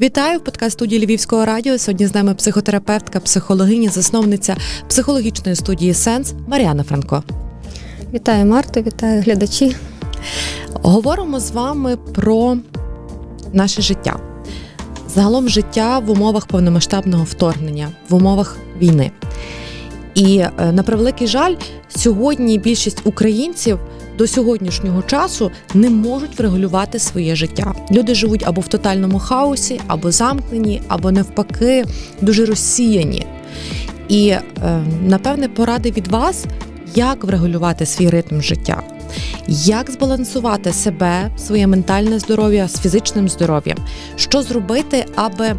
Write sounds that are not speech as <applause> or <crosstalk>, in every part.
Вітаю в подкаст студії Львівського радіо. Сьогодні з нами психотерапевтка, психологиня, засновниця психологічної студії Сенс Маріана Франко. Вітаю Марта, вітаю глядачі. Говоримо з вами про наше життя. Загалом життя в умовах повномасштабного вторгнення, в умовах війни. І е, на превеликий жаль, сьогодні більшість українців до сьогоднішнього часу не можуть врегулювати своє життя. Люди живуть або в тотальному хаосі, або замкнені, або навпаки, дуже розсіяні. І е, напевне поради від вас, як врегулювати свій ритм життя, як збалансувати себе, своє ментальне здоров'я з фізичним здоров'ям, що зробити, аби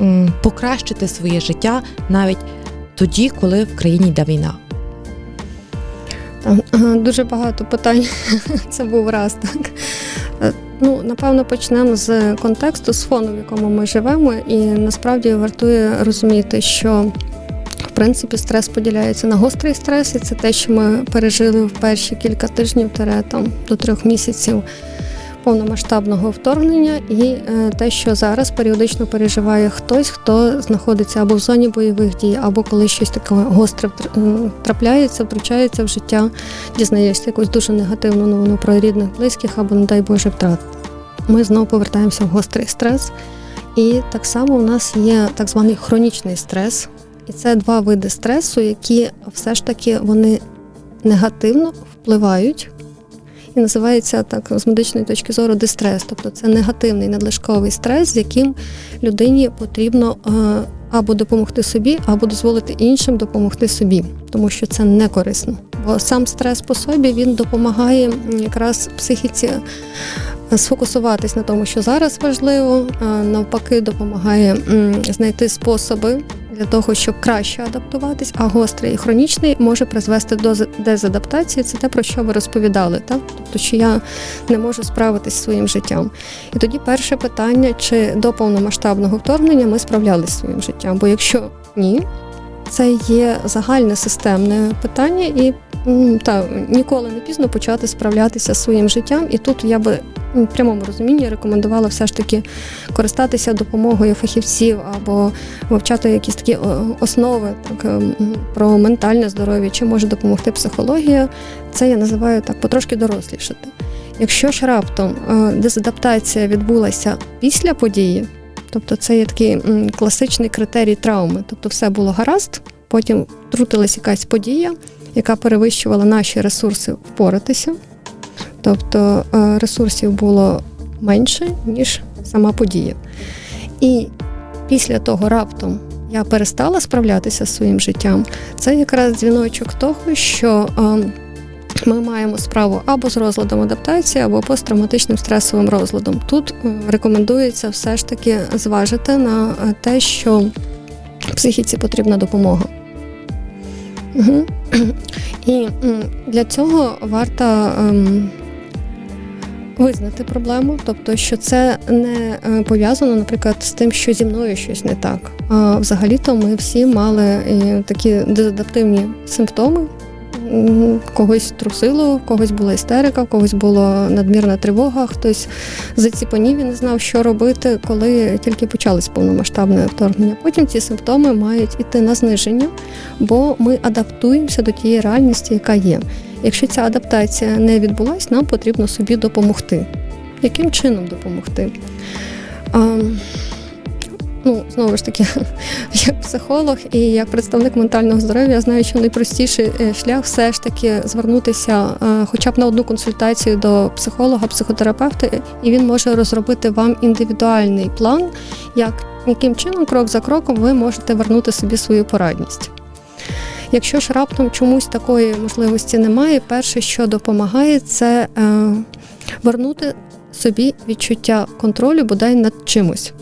м, покращити своє життя навіть тоді, коли в країні йде війна. Дуже багато питань. <laughs> Це був раз так. Е, Ну, напевно, почнемо з контексту, з фону, в якому ми живемо, і насправді вартує розуміти, що в принципі стрес поділяється на гострий стрес, і це те, що ми пережили в перші кілька тижнів там, до трьох місяців повномасштабного вторгнення, і е, те, що зараз періодично переживає хтось, хто знаходиться або в зоні бойових дій, або коли щось таке гостре е, трапляється, втручається в життя, дізнаєшся якусь дуже негативну новину про рідних, близьких, або, не дай Боже, втрат. Ми знову повертаємося в гострий стрес. І так само у нас є так званий хронічний стрес. І це два види стресу, які все ж таки вони негативно впливають і називається так з медичної точки зору дистрес, тобто це негативний надлишковий стрес, з яким людині потрібно е, або допомогти собі, або дозволити іншим допомогти собі, тому що це не корисно. Бо сам стрес по собі він допомагає якраз психіці сфокусуватись на тому, що зараз важливо, навпаки, допомагає знайти способи для того, щоб краще адаптуватись, а гострий і хронічний може призвести до дезадаптації. Це те, про що ви розповідали, так? Тобто, що я не можу справитись зі своїм життям. І тоді перше питання: чи до повномасштабного вторгнення ми справлялися зі своїм життям? Бо якщо ні, це є загальне системне питання, і та ніколи не пізно почати справлятися зі своїм життям. І тут я би в прямому розумінні рекомендувала все ж таки користатися допомогою фахівців або вивчати якісь такі основи так, ем, про ментальне здоров'я, чи може допомогти психологія. Це я називаю так потрошки дорослішати. Якщо ж раптом е, дезадаптація відбулася після події, тобто це є такий класичний критерій травми, тобто все було гаразд, потім втрутилась якась подія, яка перевищувала наші ресурси впоратися. Тобто е, ресурсів було менше, ніж сама подія. І після того раптом я перестала справлятися з своїм життям. Це якраз дзвіночок того, що е, ми маємо справу або з розладом адаптації, або посттравматичним стресовим розладом. Тут е, рекомендується все ж таки зважити на те, що психіці потрібна допомога. Угу. І для цього варто ем, визнати проблему, тобто, що це не е, пов'язано, наприклад, з тим, що зі мною щось не так. А взагалі-то ми всі мали такі дезадаптивні симптоми. Когось трусило, когось була істерика, когось була надмірна тривога, хтось заціпанів і не знав, що робити, коли тільки почалось повномасштабне вторгнення. Потім ці симптоми мають іти на зниження, бо ми адаптуємося до тієї реальності, яка є. Якщо ця адаптація не відбулась, нам потрібно собі допомогти. Яким чином допомогти? А, Ну, знову ж таки, <laughs> як психолог і як представник ментального здоров'я, я знаю, що найпростіший е, шлях все ж таки звернутися е, хоча б на одну консультацію до психолога, психотерапевта, і він може розробити вам індивідуальний план, як яким чином, крок за кроком, ви можете вернути собі свою порадність. Якщо ж раптом чомусь такої можливості немає, перше, що допомагає, це е, вернути собі відчуття контролю бодай над чимось.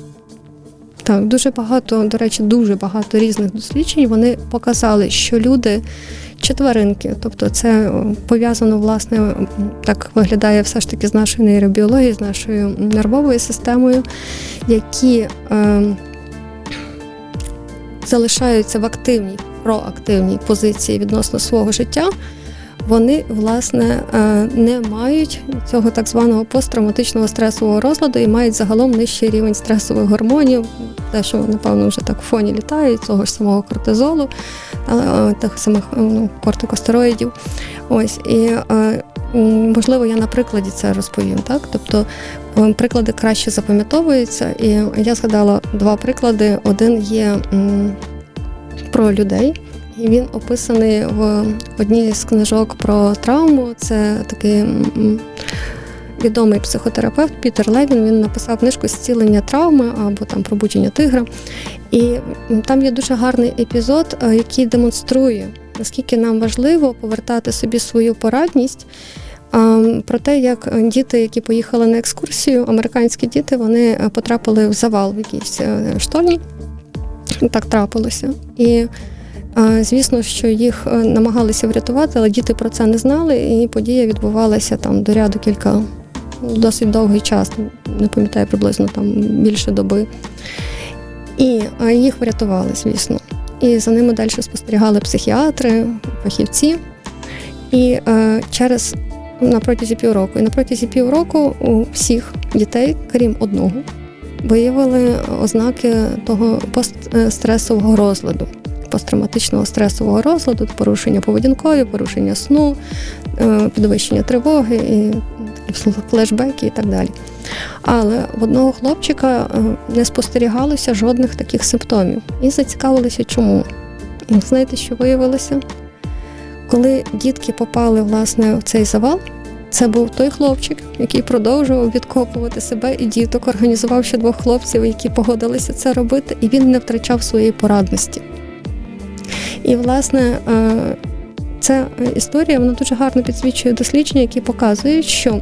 Так, дуже багато, до речі, дуже багато різних досліджень вони показали, що люди чи тваринки, тобто це пов'язано, власне, так виглядає все ж таки з нашою нейробіологією, з нашою нервовою системою, які е, залишаються в активній проактивній позиції відносно свого життя, вони власне е, не мають цього так званого посттравматичного стресового розладу і мають загалом нижчий рівень стресових гормонів, те, що напевно вже так в фоні літають, того ж самого кортизолу, тих самих ну, кортикостероїдів. Ось і можливо я на прикладі це розповім. Так, тобто приклади краще запам'ятовуються, і я згадала два приклади. Один є про людей. І він описаний в одній з книжок про травму. Це такий відомий психотерапевт Пітер Левін. Він написав книжку Зцілення травми або там пробудження тигра. І там є дуже гарний епізод, е, який демонструє, наскільки нам важливо повертати собі свою порадність. Про те, як діти, які поїхали на екскурсію, американські діти, вони е, потрапили в завал в якійсь е, штольні. Так трапилося. І Звісно, що їх е, намагалися врятувати, але діти про це не знали, і подія відбувалася там до ряду кілька досить довгий час, не пам'ятаю приблизно там більше доби. І їх врятували, звісно. І за ними далі спостерігали психіатри, фахівці. І е, через на протязі півроку. І на протязі півроку у всіх дітей, крім одного, виявили ознаки того постстресового розладу посттравматичного стресового розладу, порушення поведінкові, порушення сну, е, підвищення тривоги, і флешбеки і так далі. Але в одного хлопчика е, не спостерігалося жодних таких симптомів. І зацікавилися, чому. І знаєте, що виявилося? Коли дітки попали власне в цей завал, це був той хлопчик, який продовжував відкопувати себе і діток, організував ще двох хлопців, які погодилися це робити, і він не втрачав своєї порадності. І, власне, е, ця історія вона дуже гарно підсвічує дослідження, які показують, що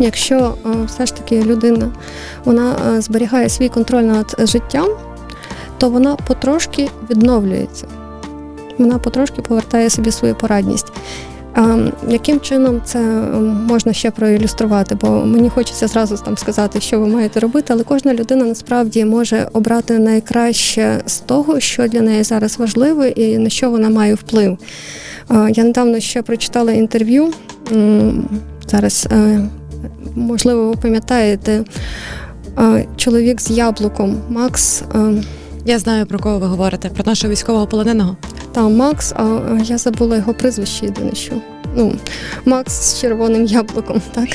якщо е, все ж таки людина вона е, зберігає свій контроль над життям, то вона потрошки відновлюється. Вона потрошки повертає собі свою порадність. Яким чином це можна ще проілюструвати? Бо мені хочеться зразу там сказати, що ви маєте робити, але кожна людина насправді може обрати найкраще з того, що для неї зараз важливо і на що вона має вплив. Я недавно ще прочитала інтерв'ю. Зараз, е, можливо, ви пам'ятаєте, чоловік з яблуком Макс. Е, я знаю, про кого ви говорите, про нашого військового полоненого. Там Макс, а я забула його прізвище єдине що. Ну, Макс з червоним яблуком, так?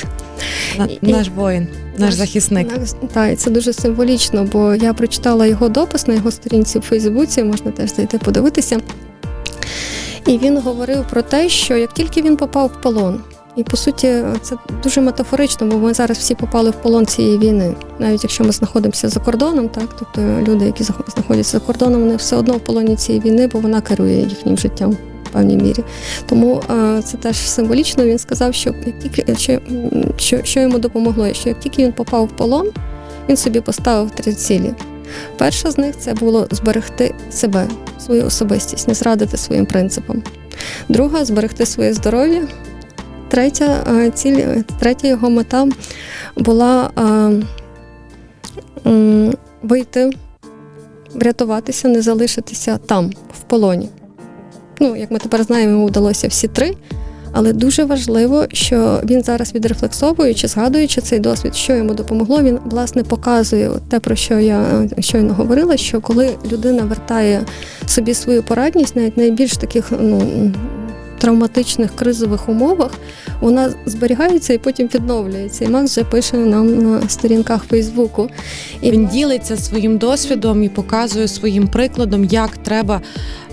На, наш воїн, наш, наш захисник. Так, і це дуже символічно, бо я прочитала його допис на його сторінці в Фейсбуці, можна теж зайти подивитися. І він говорив про те, що як тільки він попав в полон, і по суті, це дуже метафорично, бо ми зараз всі попали в полон цієї війни. Навіть якщо ми знаходимося за кордоном, так тобто люди, які знаходяться за кордоном, вони все одно в полоні цієї війни, бо вона керує їхнім життям в певній мірі. Тому це теж символічно. Він сказав, що тільки що, що, що йому допомогло, що як тільки він попав в полон, він собі поставив три цілі. Перша з них це було зберегти себе, свою особистість, не зрадити своїм принципам. Друга зберегти своє здоров'я. Третя е, ціль, третя його мета була е, вийти, врятуватися, не залишитися там, в полоні. Ну, як ми тепер знаємо, йому вдалося всі три. Але дуже важливо, що він зараз відрефлексовуючи, згадуючи цей досвід, що йому допомогло, він власне показує те, про що я е, щойно говорила: що коли людина вертає собі свою порадність, навіть найбільш таких ну травматичних кризових умовах вона зберігається і потім відновлюється. І Макс вже пише нам на сторінках Фейсбуку. І він ділиться своїм досвідом і показує своїм прикладом, як треба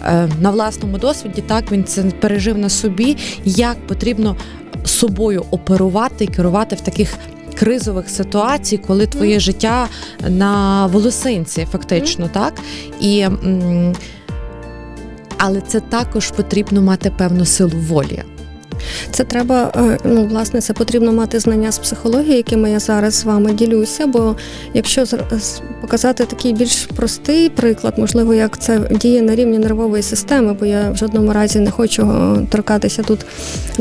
е, на власному досвіді. Так він це пережив на собі, як потрібно собою оперувати і керувати в таких. Кризових ситуацій, коли твоє mm. життя на волосинці, фактично, mm. так і але це також потрібно мати певну силу волі. Це треба, е, ну власне, це потрібно мати знання з психології, якими я зараз з вами ділюся. Бо якщо показати такий більш простий приклад, можливо, як це діє на рівні нервової системи, бо я в жодному разі не хочу е, торкатися тут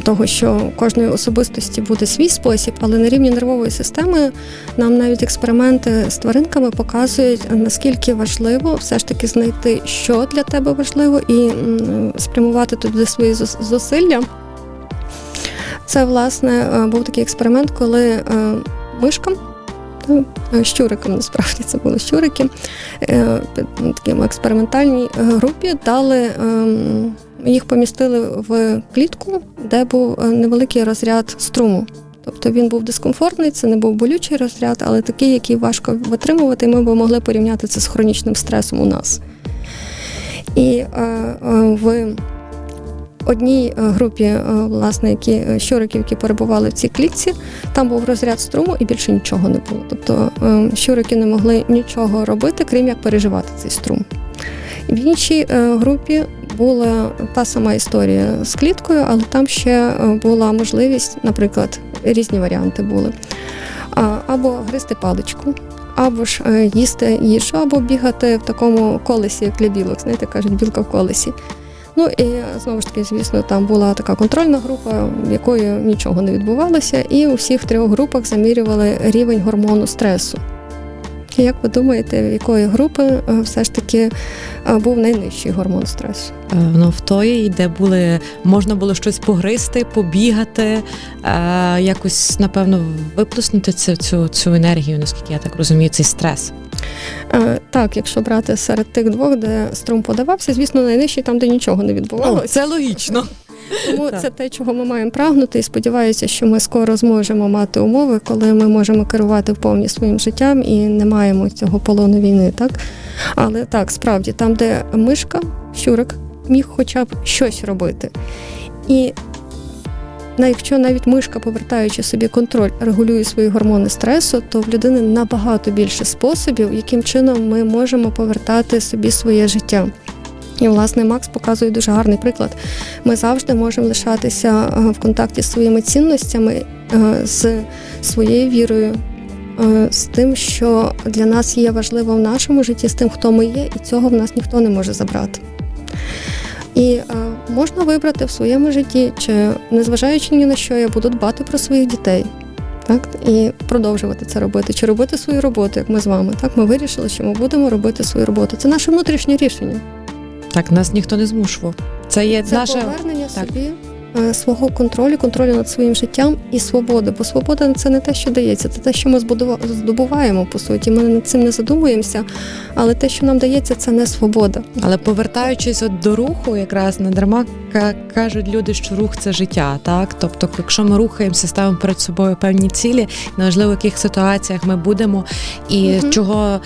того, що кожної особистості буде свій спосіб, але на рівні нервової системи нам навіть експерименти з тваринками показують, наскільки важливо все ж таки знайти, що для тебе важливо, і спрямувати туди свої зусилля Це власне е, був такий експеримент, коли е, мишкам. та, е, Щурикам насправді це були щурики. ну, таким експериментальній групі дали ем, їх помістили в клітку, де був невеликий розряд струму. Тобто він був дискомфортний, це не був болючий розряд, але такий, який важко витримувати, ми б могли порівняти це з хронічним стресом у нас. І в одній е, групі, е, власне, які е, щуриків, які перебували в цій клітці, там був розряд струму і більше нічого не було. Тобто щурики не могли нічого робити, крім як переживати цей струм. В іншій групі була та сама історія з кліткою, але там ще була можливість, наприклад, різні варіанти були. Або гризти паличку, або ж їсти їжу, або бігати в такому колесі, як для білок, знаєте, кажуть, білка в колесі. Ну і знову ж таки, звісно, там була така контрольна група, в якої нічого не відбувалося, і у всіх трьох групах замірювали рівень гормону стресу. Як ви думаєте, в якої групи е, все ж таки е, був найнижчий гормон стресу? Е, Ну, в тої, де були можна було щось погризти, побігати, якось напевно виплеснути цю, цю, цю енергію, наскільки я так розумію, цей стрес. Так, якщо брати серед тих двох, де струм подавався, звісно, найнижчий там, де нічого не відбувалося. це логічно. Тому це те, чого ми маємо прагнути, і сподіваюся, що ми скоро зможемо мати умови, коли ми можемо керувати вповні своїм життям і не маємо цього полону війни. Так, але так, справді, там, де мишка, щурик міг хоча б щось робити. І якщо навіть мишка, повертаючи собі контроль, регулює свої гормони стресу, то в людини набагато більше способів, яким чином ми можемо повертати собі своє життя. І, власне, Макс показує дуже гарний приклад. Ми завжди можемо лишатися е, в контакті з своїми цінностями, е, з своєю вірою, е, з тим, що для нас є важливо в нашому житті, з тим, хто ми є, і цього в нас ніхто не може забрати. І можна вибрати в своєму житті, чи незважаючи ні на що, я буду дбати про своїх дітей. Так, і продовжувати це робити, чи робити свою роботу, як ми з вами. Так, ми вирішили, що ми будемо робити свою роботу. Це наше внутрішнє рішення. Так, нас ніхто не змушував. Це є Це наше повернення так. собі свого контролю, контролю над своїм життям і свободи. Бо свобода це не те, що дається, це те, що ми здобуваємо по суті. Ми над цим не задумуємося, але те, що нам дається, це не свобода. Але повертаючись от до руху, якраз не дарма кажуть люди, що рух це життя. Так, тобто, якщо ми рухаємося, ставимо перед собою певні цілі, неважливо, в яких ситуаціях ми будемо, і Мгм. чого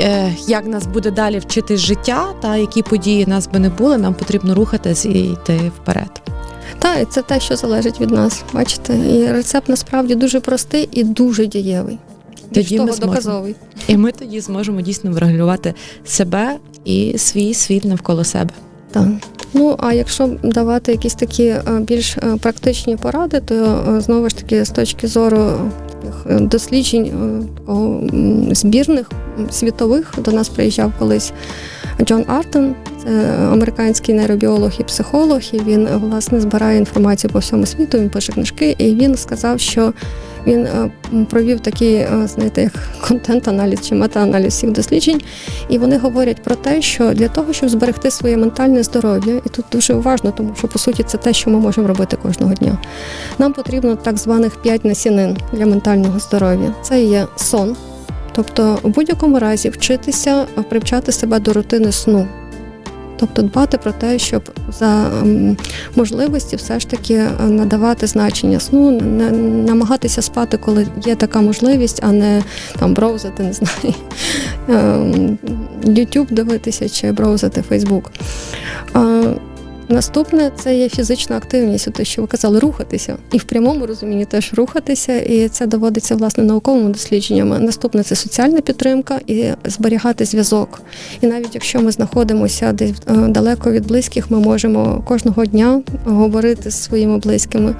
е, як нас буде далі вчити життя, та які події нас би не були, нам потрібно рухатись і йти вперед. Та і це те, що залежить від нас. Бачите, і рецепт насправді дуже простий і дуже дієвий. Тоді ми того, зможемо. доказовий. І ми тоді зможемо дійсно врегулювати себе і свій світ навколо себе. Так. Ну а якщо давати якісь такі е, більш е, практичні поради, то е, знову ж таки з точки зору досліджень збірних світових до нас приїжджав колись Джон Артон, це американський нейробіолог і психолог, і він власне збирає інформацію по всьому світу. Він пише книжки, і він сказав, що він е, провів такий, е, знаєте, як контент-аналіз чи мета-аналіз всіх досліджень. І вони говорять про те, що для того, щоб зберегти своє ментальне здоров'я, і тут дуже уважно, тому що по суті це те, що ми можемо робити кожного дня. Нам потрібно так званих п'ять насінин для ментального здоров'я. Це є сон, тобто в будь-якому разі вчитися привчати себе до рутини сну. Тобто дбати про те, щоб за можливості все ж таки е, надавати значення сну, не намагатися спати, коли є така можливість, а не там броузити, <laughs> не знаю, ем, YouTube дивитися чи броузити Facebook. Наступне це є фізична активність, те, що ви казали, рухатися. І в прямому розумінні теж рухатися, і це доводиться власне науковими дослідженнями. Наступне це соціальна підтримка і зберігати зв'язок. І навіть якщо ми знаходимося десь е, далеко від близьких, ми можемо кожного дня говорити з своїми близькими.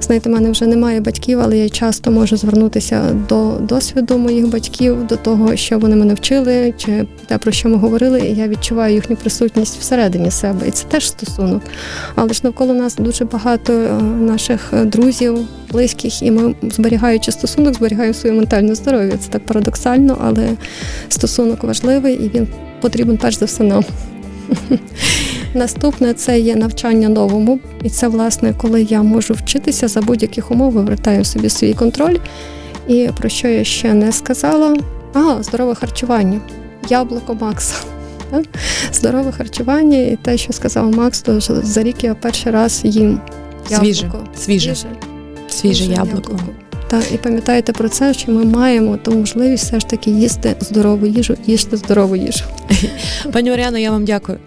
Знаєте, в мене вже немає батьків, але я часто можу звернутися до досвіду моїх батьків, до того, що вони мене вчили, чи те, про що ми говорили, і я відчуваю їхню присутність всередині себе. І це теж стосунок. Але ж навколо нас дуже багато е, наших е, друзів, близьких, і ми, зберігаючи стосунок, зберігаємо своє ментальне здоров'я. Це так парадоксально, але стосунок важливий і він потрібен перш за все нам. <laughs> Наступне це є навчання новому, і це власне, коли я можу вчитися за будь-яких умов, вивертаю собі свій контроль. І про що я ще не сказала? А, здорове харчування. Яблуко Макса. Так? Здорове харчування і те, що сказав Макс, то що за рік я перший раз їм Свіже, яблуко. свіже, свіже яблуко. Так, і пам'ятайте про це, що ми маємо ту можливість все ж таки їсти здорову їжу, їсти здорову їжу. Пані Оріано, я вам дякую.